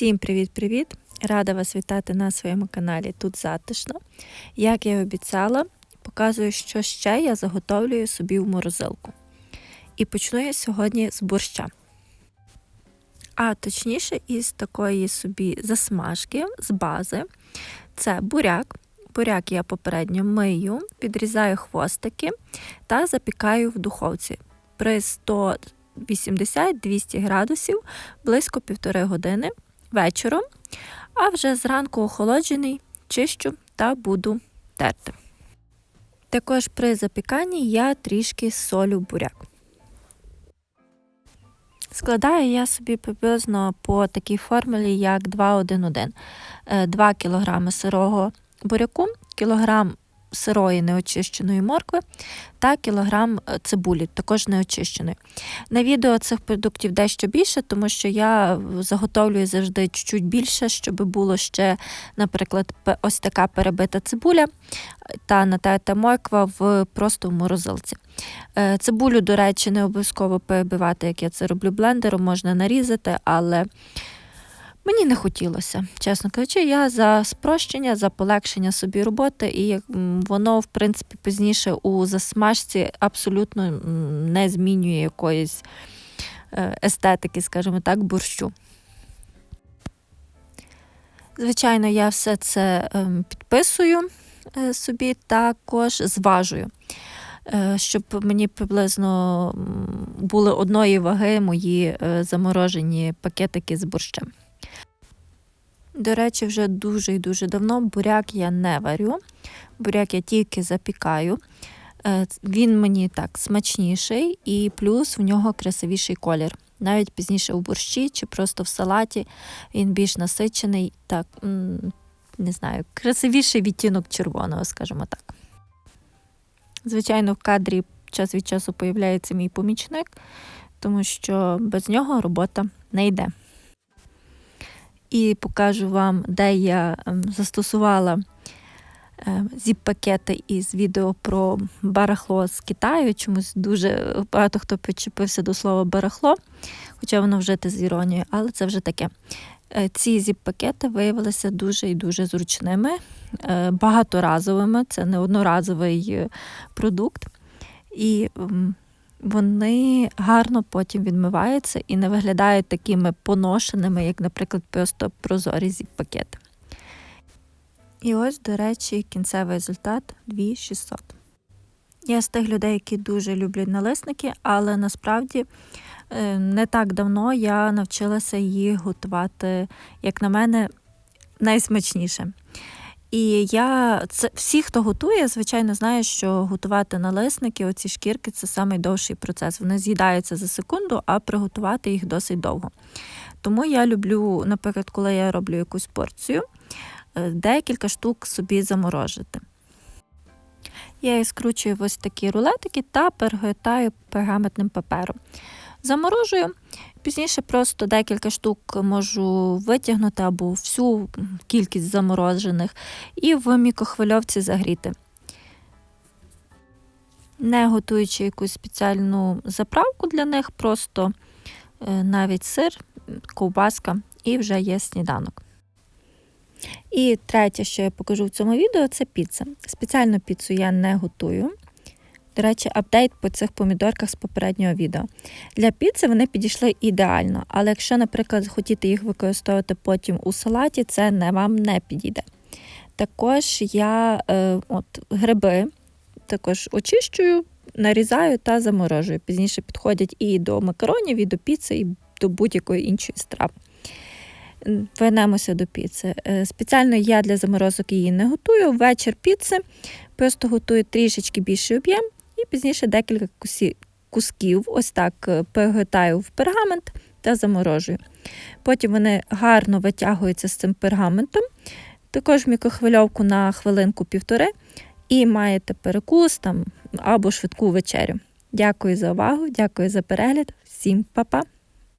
Всім привіт-привіт! Рада вас вітати на своєму каналі Тут затишно. Як я і обіцяла, показую, що ще я заготовлюю собі в морозилку. І почну я сьогодні з борща. А точніше, із такої собі засмажки з бази. Це буряк. Буряк я попередньо мию, відрізаю хвостики та запікаю в духовці при 180-200 градусів близько півтори години вечором, а вже зранку охолоджений чищу та буду терти. Також при запіканні я трішки солю буряк. Складаю я собі приблизно по такій формулі, як 2-1-1. 2 кг сирого буряку, кілограм сирої неочищеної моркви та кілограм е, цибулі, також неочищеної. На відео цих продуктів дещо більше, тому що я заготовлюю завжди чуть-чуть більше, щоб було ще, наприклад, ось така перебита цибуля та натерта морква в просто в морозилці. Е, цибулю, до речі, не обов'язково перебивати, як я це роблю блендером, можна нарізати, але Мені не хотілося, чесно кажучи, я за спрощення, за полегшення собі роботи, і воно, в принципі, пізніше у засмажці абсолютно не змінює якоїсь е, естетики, скажімо так, борщу. Звичайно, я все це ем, підписую е, собі, також зважую, е, щоб мені приблизно були одної ваги мої заморожені пакетики з борщем. До речі, вже дуже і дуже давно буряк я не варю. Буряк я тільки запікаю. Е, він мені так смачніший і плюс в нього красивіший колір. Навіть пізніше у борщі чи просто в салаті він більш насичений, так, не знаю, красивіший відтінок червоного, скажімо так. Звичайно, в кадрі час від часу появляється мій помічник, тому що без нього робота не йде і покажу вам, де я ем, застосувала ем, зіп-пакети із відео про барахло з Китаю. Чомусь дуже багато хто причепився до слова барахло, хоча воно вжите з іронією, але це вже таке. Е, ці зіп-пакети виявилися дуже і дуже зручними, е, багаторазовими, це не одноразовий е, продукт. І вони гарно потім відмиваються і не виглядають такими поношеними, як, наприклад, просто прозорі зіп пакети. І ось, до речі, кінцевий результат 2600. Я з тих людей, які дуже люблять налисники, але насправді е, не так давно я навчилася їх готувати, як на мене, найсмачніше. І я це всі, хто готує, звичайно, знають, що готувати налисники, оці шкірки це найдовший процес. Вони з'їдаються за секунду, а приготувати їх досить довго. Тому я люблю, наприклад, коли я роблю якусь порцію, е, декілька штук собі заморожити. Я їх скручую в ось такі рулетики та перегортаю пергаментним папером. Заморожую, пізніше просто декілька штук можу витягнути або всю кількість заморожених і в мікрохвильовці загріти. Не готуючи якусь спеціальну заправку для них, просто е, навіть сир, ковбаска і вже є сніданок. І третє, що я покажу в цьому відео, це піца. Спеціальну піцу я не готую. До речі, апдейт по цих помідорках з попереднього відео. Для піци вони підійшли ідеально, але якщо, наприклад, хотіти їх використовувати потім у салаті, це не вам не підійде. Також я е, от, гриби також очищую, нарізаю та заморожую. Пізніше підходять і до макаронів, і до піци, і до будь-якої іншої страви. Вернемося до піци. Е, спеціально я для заморозок її не готую. Вечір піци просто готую трішечки більший об'єм і пізніше декілька кусків, ось так е, перегортаю в пергамент та заморожую. Потім вони гарно витягуються з цим пергаментом, також мікрохвильовку на хвилинку-півтори, і маєте перекус там або швидку вечерю. Дякую за увагу, дякую за перегляд, всім па-па!